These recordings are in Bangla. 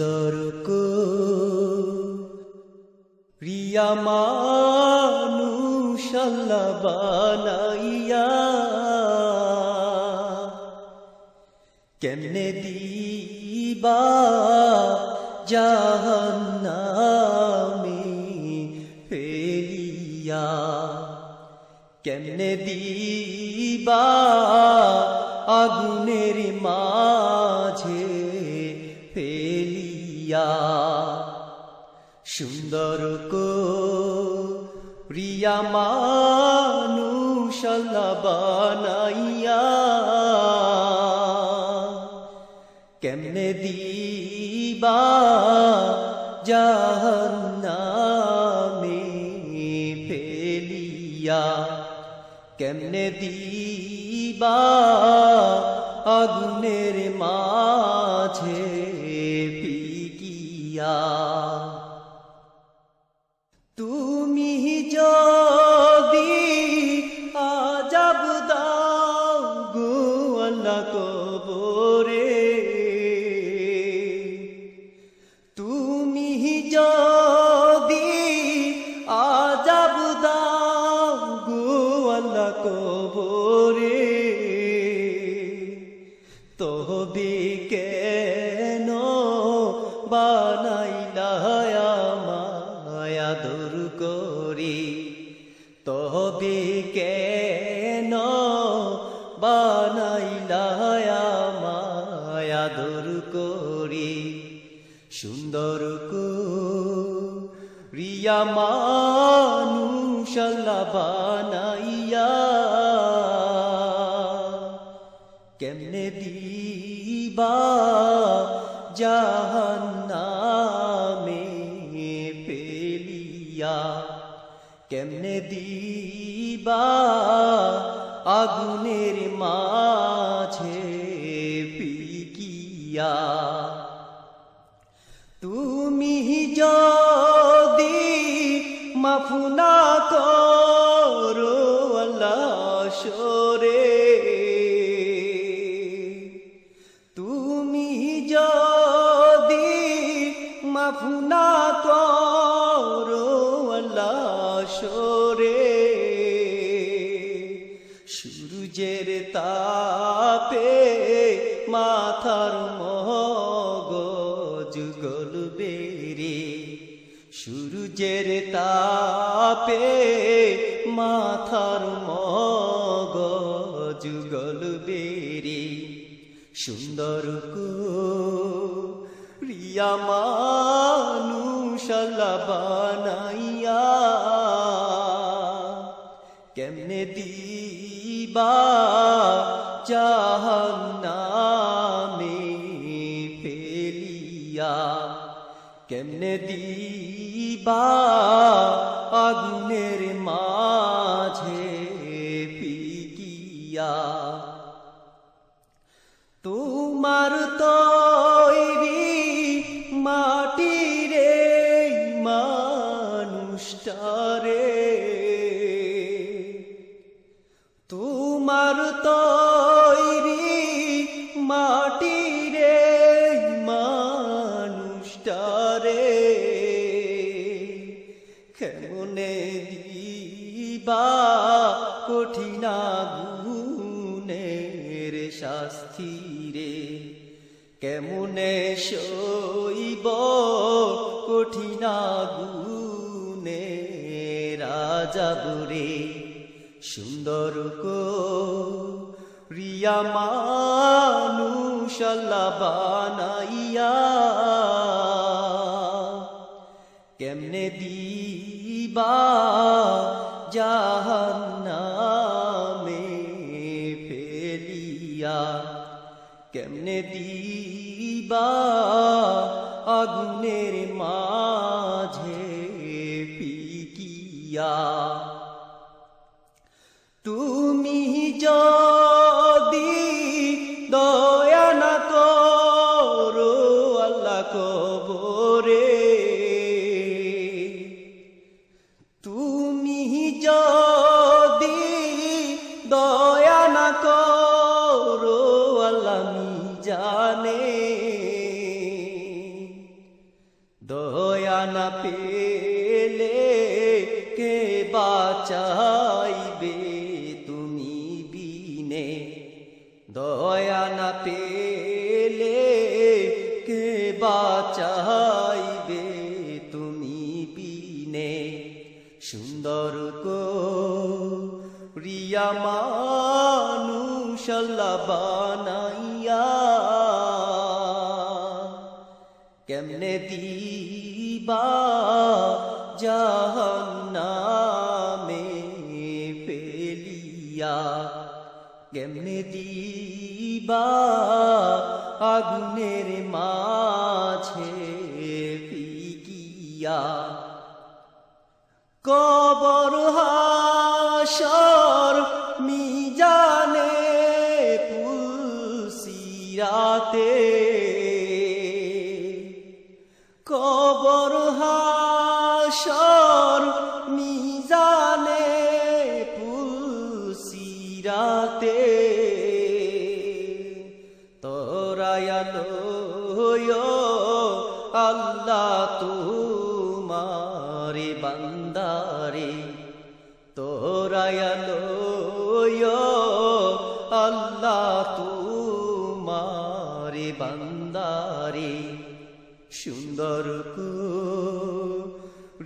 সুন্দর প্রিয়া মানুষাল্লা বানাইয়া। কেমনে দিবা জাহান্নামে ফেলিয়া। কেমনে দিবা আগুনের মাঝে ফেলিয়া সুন্দর কো প্রিয়া মানুষাল্লা বানাইয়া কেমনে দিবা জাহান্নামে ফেলিয়া কেমনে দিবা আগুনের মাঝে বানাইলা মায়া দূর করি। তবে কেন বানাইলা মায়া দূর করি? সুন্দর কো রিয়া মানুষাল্লা বানাইয়া কেমনে দিবা কেমনে দিবা আগুনের মাঝে পিকিয়া তুমি যদি মাফুনা করো সূর্যের তাপে মাথার মগজ গলবে রে। সূর্যের তাপে মাথার মগজ গলবে রে। সুন্দর কো রিয়া মানুষাল্লা বানাইয়া, কেমনে দিবা জাহান্নামে ফেলিয়া। কেমনে দিবা আগুনের কেমনে দিবা কঠিনা গুণের শাস্তি রে। কেমনে সইব কঠিনা গুণে রাজাবরে সুন্দর কো রিয়া মানুষাল্লা বানাইয়া দিবা জাহান্নামে ফেলিয়া। কেমনে দিবা আগুনের মাঝে পিকিয়া তুমি যদি পেলে কে বাঁচাইবে তুমি বিনে? সুন্দর কো রিয়া মানুষল্লা বানাইয়া কেমনে দিবা জাহান্নামে ফেলিয়া? কেমনে দিবা আগুনের মাঝে পিকিয়া কবর হাসর মিজানে পুলসিরাতে কবর হাসর মিজানে তোরায়ালো আল্লাহ তোমারে বান্দারে। সুন্দর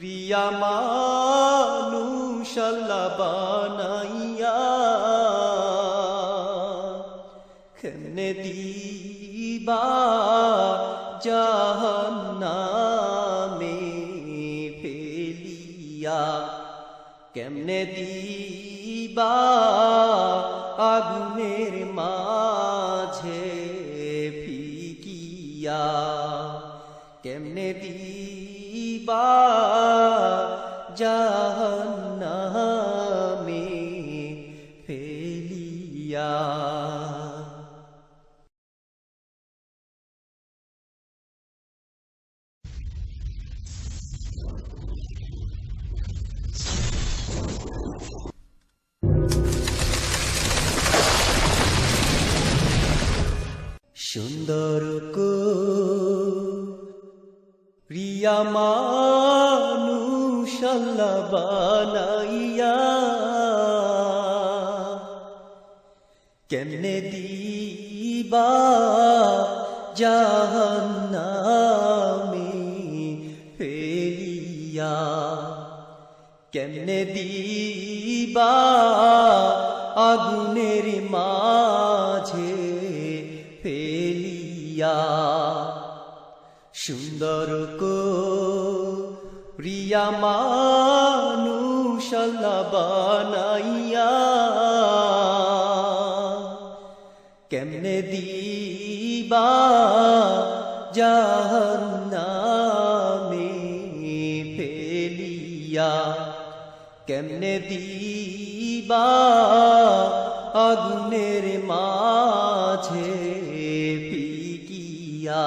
রিয়া মানুষাল্লা বানাইয়া কেমনে দিবা জাহান্নামে? কেমনে দিবা আগুনের মাঝে ফিকিয়া। কেমনে দিবা জাহান্নামে সুন্দর প্রিয়া মানুষাল্লা বানাইয়া। কেমনে দিবা জাহান্নামে ফেলিয়া। কেমনে দিবা আগুনের মাঝে সুন্দর কো প্রিয়া মানুষাল্লা বানাইয়া। কেমনে দিবা জাহান্নামে ফেলিয়া। কেমনে দিবা আগুনের মাঝে ফিকিয়া।